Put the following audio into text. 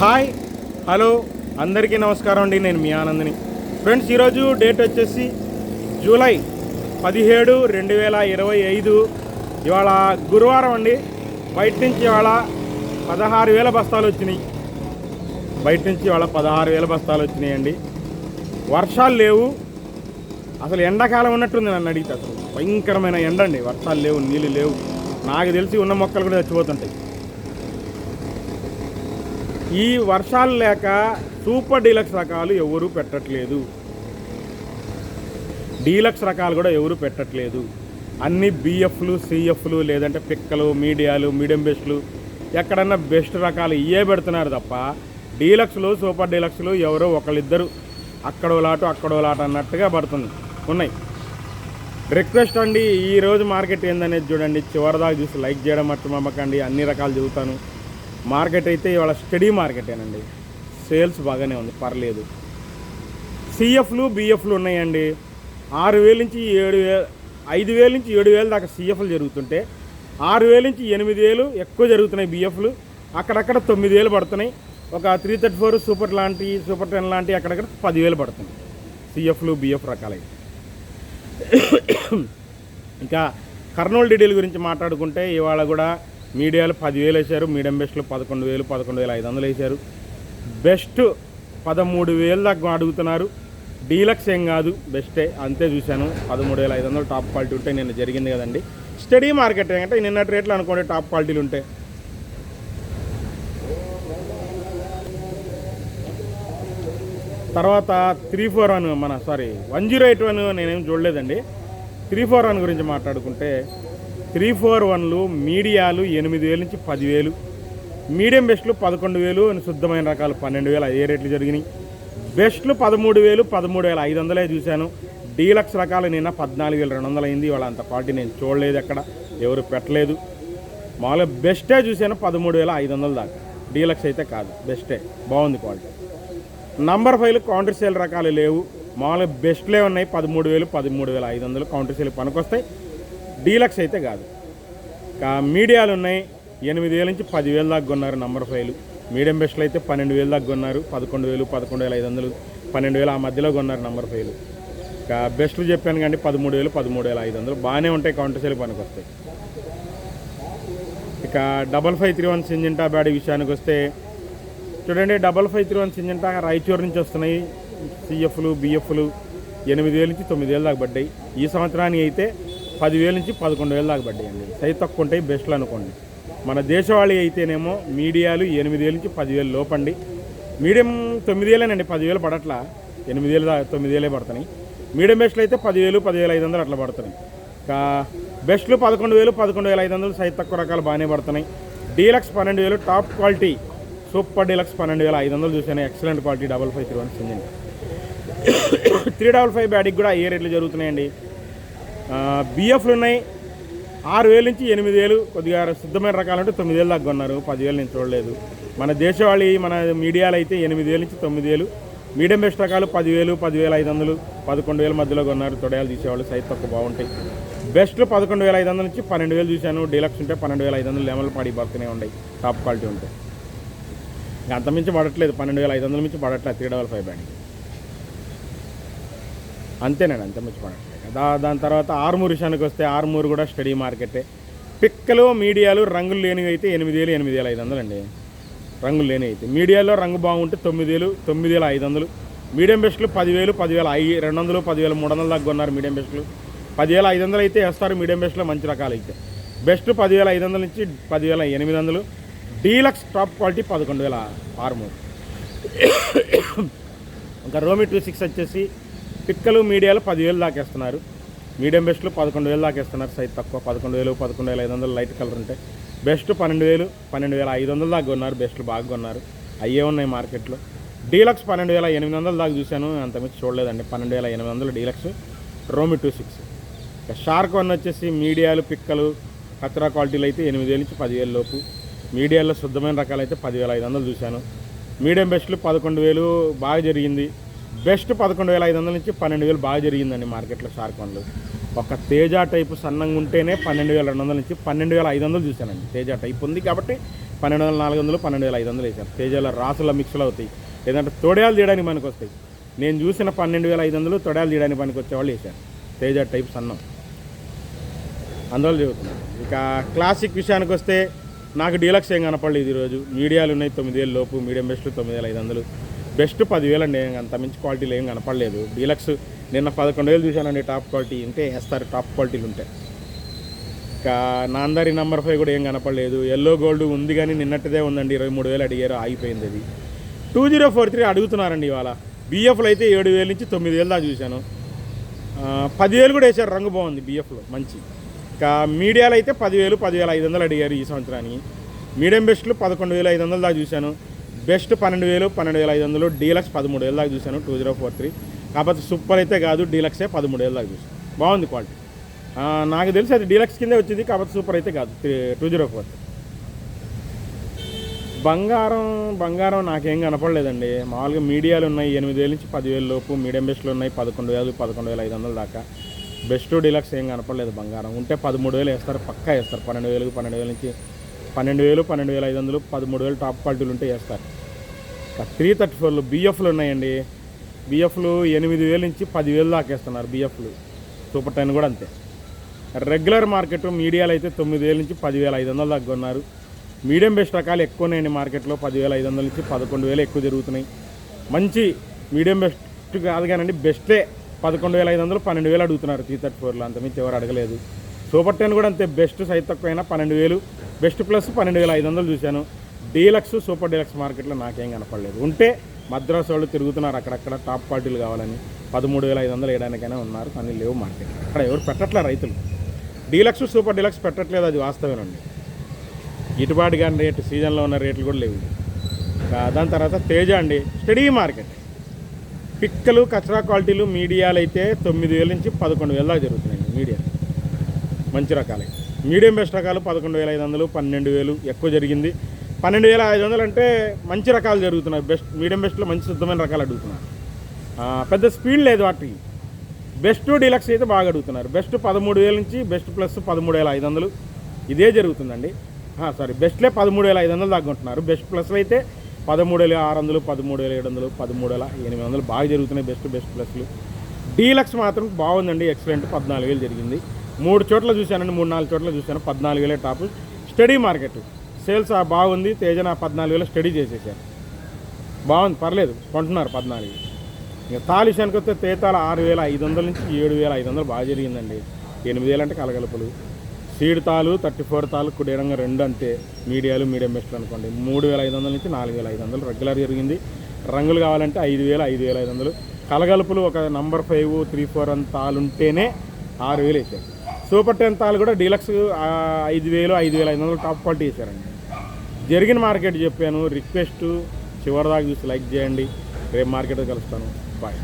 Hi hello అందరికీ నమస్కారం అండి. నేను మీ ఆనందని. ఫ్రెండ్స్ ఈరోజు డేట్ వచ్చేసి జూలై పదిహేడు రెండు వేల ఇరవై ఐదు. ఇవాళ గురువారం అండి. బయట నుంచి ఇవాళ పదహారు వేల బస్తాలు వచ్చినాయి. బయట నుంచి ఇవాళ పదహారు వేల బస్తాలు వచ్చినాయండి. వర్షాలు లేవు. అసలు ఎండాకాలం ఉన్నట్టుంది నన్ను అడిగితే అసలు. భయంకరమైన ఎండ అండి. వర్షాలు లేవు నీళ్ళు లేవు. నాకు తెలిసి ఉన్న మొక్కలు కూడా చచ్చిపోతుంటాయి. ఈ వర్షాలు లేక సూపర్ డీలక్స్ రకాలు ఎవరు పెట్టట్లేదు. డీలక్స్ రకాలు కూడా ఎవరు పెట్టట్లేదు. అన్ని బిఎఫ్లు సిఎఫ్లు లేదంటే పిక్కలు మీడియాలు మీడియం బెస్ట్లు ఎక్కడన్నా బెస్ట్ రకాలు ఇవే పెడుతున్నారు తప్ప డీలక్స్లు సూపర్ డీలక్స్లు ఎవరో ఒకళ్ళిద్దరు అక్కడో లాటు అక్కడో లాటు అన్నట్టుగా పడుతుంది. ఉన్నాయి. రిక్వెస్ట్ అండి ఈరోజు మార్కెట్ ఏందనేది చూడండి. చివరిదాకా చూసి లైక్ చేయడం మట్టు మమ్మకండి అన్ని రకాలు చదువుతాను మార్కెట్ అయితే ఇవాళ స్టడీ మార్కెటేనండి. సేల్స్ బాగానే ఉంది పర్లేదు. సిఎఫ్లు బిఎఫ్లు ఉన్నాయండి. ఆరు వేల నుంచి ఏడు వేలు ఐదు వేల నుంచి ఏడు వేలు దాకా సిఎఫ్లు జరుగుతుంటే ఆరు వేల నుంచి ఎనిమిది వేలు ఎక్కువ జరుగుతున్నాయి బిఎఫ్లు. అక్కడక్కడ తొమ్మిది వేలు పడుతున్నాయి. ఒక త్రీ థర్టీ ఫోర్ సూపర్ లాంటి సూపర్ టెన్ లాంటి అక్కడక్కడ పదివేలు పడుతున్నాయి. సిఎఫ్లు బిఎఫ్ రకాలై ఇంకా కర్నూలు డీడీల గురించి మాట్లాడుకుంటే ఇవాళ కూడా మీడియాలు పదివేలు వేశారు మీడియం బెస్ట్లు పదకొండు వేలు పదకొండు వేల ఐదు వందలు వేశారు. బెస్ట్ పదమూడు వేలు దాకా అడుగుతున్నారు. డీలక్స్ ఏం కాదు బెస్టే. అంతే చూశాను. పదమూడు వేల ఐదు వందలు టాప్ క్వాలిటీ ఉంటే నిన్న జరిగింది కదండి. స్టడీ మార్కెట్ ఏంటంటే నిన్నటి రేట్లు అనుకోండి టాప్ క్వాలిటీలు ఉంటాయి తర్వాత త్రీ ఫోర్ వన్ మన sorry one zero eight one నేనేం చూడలేదండి. త్రీ ఫోర్ వన్ గురించి మాట్లాడుకుంటే త్రీ ఫోర్ వన్లు మీడియాలు ఎనిమిది వేలు నుంచి పదివేలు. మీడియం బెస్ట్లు పదకొండు వేలు శుద్ధమైన రకాలు పన్నెండు వేలు ఏ రేట్లు జరిగినాయి. బెస్ట్లు పదమూడు వేలు పదమూడు వేల ఐదు వందలే చూశాను. డీలక్స్ రకాలు నిన్న పద్నాలుగు వేల రెండు వందలు అయింది వాళ్ళ అంత క్వాలిటీ నేను చూడలేదు ఎక్కడ ఎవరు పెట్టలేదు. మామూలుగా బెస్టే చూశాను పదమూడు వేల ఐదు వందల దాకా. డీలక్స్ అయితే కాదు బెస్టే. బాగుంది క్వాలిటీ. నంబర్ ఫైవ్లు కౌంటర్ సేల్ రకాలు లేవు. మామూలుగా బెస్ట్లే ఉన్నాయి పదమూడు వేలు పదమూడు వేల ఐదు వందలు కౌంటర్ సేల్ పనికొస్తాయి. డీలక్స్ అయితే కాదు. మీడియాలు ఉన్నాయి ఎనిమిది వేల నుంచి పదివేల దాకా కొన్నారు నంబర్ ఫైవ్లు మీడియం బెస్ట్లు అయితే పన్నెండు వేల దాకా కొన్నారు పదకొండు వేలు పదకొండు వేల ఐదు వందలు పన్నెండు వేలు ఆ మధ్యలో కొన్నారు నంబర్ ఫైవ్లు ఇంకా బెస్ట్లు చెప్పాను కానీ పదమూడు వేలు పదమూడు వేల ఐదు వందలు బాగానే ఉంటాయి కౌంటర్ సేల్ పనికొస్తాయి. ఇక double five three one Syngenta bad విషయానికి వస్తే చూడండి double five three one Syngenta Raichur నుంచి వస్తున్నాయి. సిఎఫ్లు బిఎఫ్లు ఎనిమిది వేల నుంచి తొమ్మిది వేలు దాకా పడ్డాయి. ఈ సంవత్సరానికి అయితే పదివేల నుంచి పదకొండు వేలు దాకా పడ్డాయండి. సైజ్ సై తక్కువ ఉంటాయి బెస్ట్లు అనుకోండి. మన దేశవాళీ అయితేనేమో మీడియాలు ఎనిమిది నుంచి పదివేలు లోపండి. మీడియం తొమ్మిది వేలేనండి పదివేలు పడట్లా. ఎనిమిది వేలు దాకా తొమ్మిది వేలే పడుతున్నాయి మీడియం బెస్ట్లు అయితే పదివేలు పదివేల ఐదు వందలు అట్లా పడుతున్నాయి ఇంకా బెస్ట్లు పదకొండు వేలు పదకొండు వేల ఐదు వందలు సైజ్ తక్కువ రకాలు బాగానే పడుతున్నాయి డీలక్స్ పన్నెండు వేలు టాప్ క్వాలిటీ సూపర్ డీలక్స్ పన్నెండు వేల ఐదు వందలు చూసాను excellent quality double five three one సింజన్ three double five బ్యాటికి కూడా ఏ రేట్లు జరుగుతున్నాయండి. బిఎఫ్లు ఉన్నాయి. ఆరు వేలు నుంచి ఎనిమిది వేలు. కొద్దిగా శుద్ధమైన రకాలు అంటే తొమ్మిది వేలు దాకా ఉన్నారు పదివేలు నేను చూడలేదు. మన దేశవాళీ మన మీడియాలో అయితే ఎనిమిది వేలు నుంచి తొమ్మిది వేలు. మీడియం బెస్ట్ రకాలు పదివేలు పదివేల ఐదు వందలు పదకొండు వేల మధ్యలో కొన్నారు. తొడయాలు తీసేవాళ్ళు సైజ్ తక్కువ బాగుంటాయి. బెస్ట్లు పదకొండు వేల ఐదు వందల నుంచి పన్నెండు వేలు చూశాను. డీలక్స్ ఉంటే పన్నెండు వేల ఐదు వందలు లెవెల్ పాడి బతుకునే ఉన్నాయి టాప్ క్వాలిటీ ఉంటాయి ఇంకా అంతమించి పడట్లేదు. పన్నెండు వేల ఐదు వందల నుంచి పడట్లేదు. త్రీ డబల్ ఫైవ్ బ్యాండ్ అంతేనండి అంతమించి పడట్లేదు. దాని తర్వాత ఆర్మూర్ విషయానికి వస్తే ఆర్మూర్ కూడా స్టడీ మార్కెటే. పిక్కలు మీడియాలు రంగులు లేనివి అయితే ఎనిమిది వేలు ఎనిమిది వేల ఐదు వందలు అండి రంగులు లేనివి అయితే. మీడియాలో రంగు బాగుంటే తొమ్మిది వేలు తొమ్మిది వేల ఐదు వందలు. మీడియం బెస్ట్లు పదివేలు పదివేల ఐ రెండు వందలు పదివేల మూడు వందల దాకా కొన్నారు మీడియం బెస్ట్లు. పదివేల ఐదు వందలు అయితే వేస్తారు మీడియం బెస్ట్లో మంచి రకాలు అయితే బెస్ట్ పదివేల ఐదు వందల నుంచి పదివేల ఎనిమిది వందలు. డీలక్స్ టాప్ క్వాలిటీ పదకొండు వేల ఆరుమూరు. ఇంకా రోమి టూ సిక్స్ వచ్చేసి పిక్కలు మీడియాలు పదివేలు దాకేస్తున్నారు. మీడియం బెస్ట్లు పదకొండు వేలు దాకేస్తున్నారు. సైజ్ తక్కువ. పదకొండు వేలు పదకొండు వేల ఐదు వందలు లైట్ కలర్ ఉంటాయి. బెస్ట్ పన్నెండు వేలు పన్నెండు వేల ఐదు వందలు దాకా కొన్నారు. బెస్ట్లు బాగా కొన్నారు. అయ్యే ఉన్నాయి మార్కెట్లో. డీలక్స్ పన్నెండు వేల ఎనిమిది వందల దాకా చూశాను. అంత చూడలేదండి. పన్నెండు వేల ఎనిమిది వందలు డీలక్స్. రోమి టూ సిక్స్. ఇక షార్క్ వన్ వచ్చేసి మీడియాలు పిక్కలు కచరా క్వాలిటీలు అయితే ఎనిమిది వేలు నుంచి పదివేలు లోపు. మీడియాలో శుద్ధమైన రకాలు అయితే పదివేల ఐదు వందలు చూశాను. మీడియం బెస్ట్లు పదకొండు వేలు బాగా జరిగింది. బెస్ట్ పదకొండు వేల ఐదు వందల నుంచి పన్నెండు వేలు బాగా జరిగిందండి మార్కెట్లో షార్క్ వన్లు. ఒక తేజ టైపు సన్నంగా ఉంటేనే పన్నెండు వేల రెండు వందల నుంచి పన్నెండు వేల ఐదు వందలు చూశానండి. తేజ టైప్ ఉంది కాబట్టి పన్నెండు వందల నాలుగు వందలు పన్నెండు వేల ఐదు వందలు వేశారు. తేజాల రాసుల మిక్స్లు అవుతాయి. లేదంటే తొడయాలు తీయడానికి పనికి వస్తాయి. నేను చూసిన పన్నెండు వేల ఐదు వందలు తొడయాలు తీయడానికి పనికి వచ్చేవాళ్ళు వేశారు. తేజ టైప్ సన్నం. అందువల్ల చెబుతున్నాను. ఇక క్లాసిక్ విషయానికి వస్తే నాకు డీలక్స్ ఏం కనపడలేదు ఈరోజు. మీడియాలు ఉన్నాయి తొమ్మిది వేలు లోపు మీడియం బెస్ట్ తొమ్మిది వేల ఐదు వందలు. బెస్ట్ పదివేలు అండి అంత మంచి క్వాలిటీలు ఏం కనపడలేదు. డీలక్స్ నిన్న పదకొండు వేలు చూశానండి టాప్ క్వాలిటీ ఉంటే వేస్తారు టాప్ క్వాలిటీలు ఉంటాయి ఇంకా నాందారి నెంబర్ ఫైవ్ కూడా ఏం కనపడలేదు. ఎల్లో గోల్డ్ ఉంది కానీ నిన్నట్టుదే ఉందండి ఇరవై మూడు వేలు అడిగారు ఆగిపోయింది అది. టూ జీరో ఫోర్ త్రీ అడుగుతున్నారండి ఇవాళ. బిఎఫ్లో అయితే ఏడు వేల నుంచి తొమ్మిది వేలు దాకా చూశాను. పదివేలు కూడా వేశారు రంగు బాగుంది బిఎఫ్లో మంచి. ఇంకా మీడియాలో అయితే పదివేలు పదివేల ఐదు వందలు అడిగారు ఈ సంవత్సరానికి. మీడియం బెస్ట్లు పదకొండు వేల ఐదు వందలు దాకా చూశాను. బెస్ట్ పన్నెండు వేలు పన్నెండు వేల ఐదు వందలు డీలక్స్ పదమూడు వేల దాకా చూశాను టూ జీరో ఫోర్ త్రీ. కాకపోతే సూపర్ అయితే కాదు డీలక్సే పదమూడు వేల దాకా చూసాను బాగుంది క్వాలిటీ. నాకు తెలిసి అది డీలక్స్ కిందే వచ్చింది కాకపోతే సూపర్ అయితే కాదు టూ జీరో ఫోర్ బంగారం బంగారం నాకేం కనపడలేదండి. మామూలుగా మీడియాలు ఉన్నాయి ఎనిమిది వేల నుంచి పదివేల లోపు మీడియం బెస్ట్లు ఉన్నాయి పదకొండు వేలు పదకొండు వేల ఐదు వందల దాకా. బెస్ట్ డీలక్స్ ఏం కనపడలేదు బంగారం. ఉంటే పదమూడు వేలు వేస్తారు పక్కా వేస్తారు. పన్నెండు వేలు పన్నెండు వేల నుంచి పన్నెండు వేలు పన్నెండు వేల ఐదు వందలు పదమూడు వేలు టాప్ క్వాలిటీలు ఉంటే వేస్తారు. త్రీ థర్టీ ఫోర్లు బిఎఫ్లు ఉన్నాయండి. బిఎఫ్లు ఎనిమిది వేల నుంచి పదివేలు దాకా వేస్తున్నారు బిఎఫ్లు సూపర్ టెన్ కూడా అంతే. రెగ్యులర్ మార్కెట్ మీడియాలు అయితే తొమ్మిది వేల నుంచి పదివేల ఐదు వందల దాకా ఉన్నారు మీడియం బెస్ట్ రకాలు ఎక్కువ ఉన్నాయండి మార్కెట్లో పదివేల ఐదు వందల నుంచి పదకొండు వేలు ఎక్కువ జరుగుతున్నాయి. మంచి మీడియం బెస్ట్ కాదు కానండి బెస్టే పదకొండు వేల ఐదు వందలు పన్నెండు వేలు అడుగుతున్నారు త్రీ థర్టీ ఫోర్లో. అంతమించి ఎవరు అడగలేదు. సూపర్ టెన్ కూడా అంతే. బెస్ట్ సైజ్ తక్కువైనా పన్నెండు వేలు. బెస్ట్ ప్లస్ పన్నెండు వేల ఐదు వందలు చూశాను. డీలక్స్ సూపర్ డీలక్స్ మార్కెట్లో నాకేం కనపడలేదు. ఉంటే మద్రాసు వాళ్ళు తిరుగుతున్నారు అక్కడక్కడ టాప్ క్వాలిటీలు కావాలని. పదమూడు వేల ఐదు వందలు వేయడానికైనా ఉన్నారు కానీ లేవు మార్కెట్. అక్కడ ఎవరు పెట్టట్లే రైతులు? డీలక్స్ సూపర్ డీలక్స్ పెట్టట్లేదు అది వాస్తవేనండి గిట్టుబాటు కానీ రేటు సీజన్లో ఉన్న రేట్లు కూడా లేవు. దాని తర్వాత తేజ అండి. Steady market. పిక్కలు కచరా క్వాలిటీలు మీడియాలు అయితే తొమ్మిది వేల నుంచి పదకొండు వేల దాకా జరుగుతున్నాయి మీడియా మంచి రకాలే. మీడియం బెస్ట్ రకాలు పదకొండు వేల ఐదు వందలు పన్నెండు వేలు ఎక్కువ జరిగింది. పన్నెండు వేల ఐదు వందలు అంటే మంచి రకాలు జరుగుతున్నాయి. బెస్ట్ మీడియం బెస్ట్లో మంచి శుద్ధమైన రకాలు అడుగుతున్నారు. పెద్ద స్పీడ్ లేదు వాటికి బెస్ట్ డీలక్స్ అయితే బాగా అడుగుతున్నారు. బెస్ట్ పదమూడు వేల నుంచి బెస్ట్ ప్లస్ పదమూడు వేల ఐదు వందలు. ఇదే జరుగుతుందండి. సారీ బెస్ట్లే పదమూడు వేల ఐదు వందలు దాకా ఉంటున్నారు. బెస్ట్ ప్లస్లు అయితే పదమూడు వేల ఆరు వందలు పదమూడు వేల ఏడు వందలు పదమూడు వేల ఎనిమిది వందలు బాగా జరుగుతున్నాయి బెస్ట్ బెస్ట్ ప్లస్లు. డీలక్స్ మాత్రం బాగుందండి ఎక్సలెంట్ పద్నాలుగు వేలు జరిగింది. మూడు చోట్ల చూశానండి మూడు నాలుగు చోట్ల చూశాను. పద్నాలుగు వేలే టాప్. Study market. సేల్స్ ఆ బాగుంది తేజన పద్నాలుగు వేలు స్టడీ చేసేసాను బాగుంది పర్లేదు కొంటున్నారు పద్నాలుగు ఇంకా తాలు విషయానికి వస్తే తేతాల ఆరు వేల ఐదు వందల నుంచి ఏడు వేల ఐదు వందలు బాగా జరిగిందండి. ఎనిమిది వేలు అంటే కలగలుపులు. సీడ్ తాలు థర్టీ ఫోర్ తాలు కుడేరంగా రెండు అంతే. మీడియాలు మీడియం బెస్ట్లు అనుకోండి. మూడు వేల ఐదు వందల నుంచి నాలుగు వేల ఐదు వందలు రెగ్యులర్ జరిగింది. రంగులు కావాలంటే ఐదు వేల ఐదు వేల ఐదు వందలు. కలగలుపులు ఒక నంబర్ ఫైవ్ త్రీ ఫోర్ అంత తాలు ఉంటేనే ఆరు వేలు వేసారు. సూపర్ టెన్ తాలు కూడా డీలక్స్ ఐదు వేలు ఐదు వేల ఐదు వందలు టాప్ క్వాలిటీ చేశారండి జరిగిన మార్కెట్ చెప్పాను రిక్వెస్ట్ చివరిదాకా చూసి లైక్ చేయండి. రేపు మార్కెట్ కలుస్తాను. బాయ్.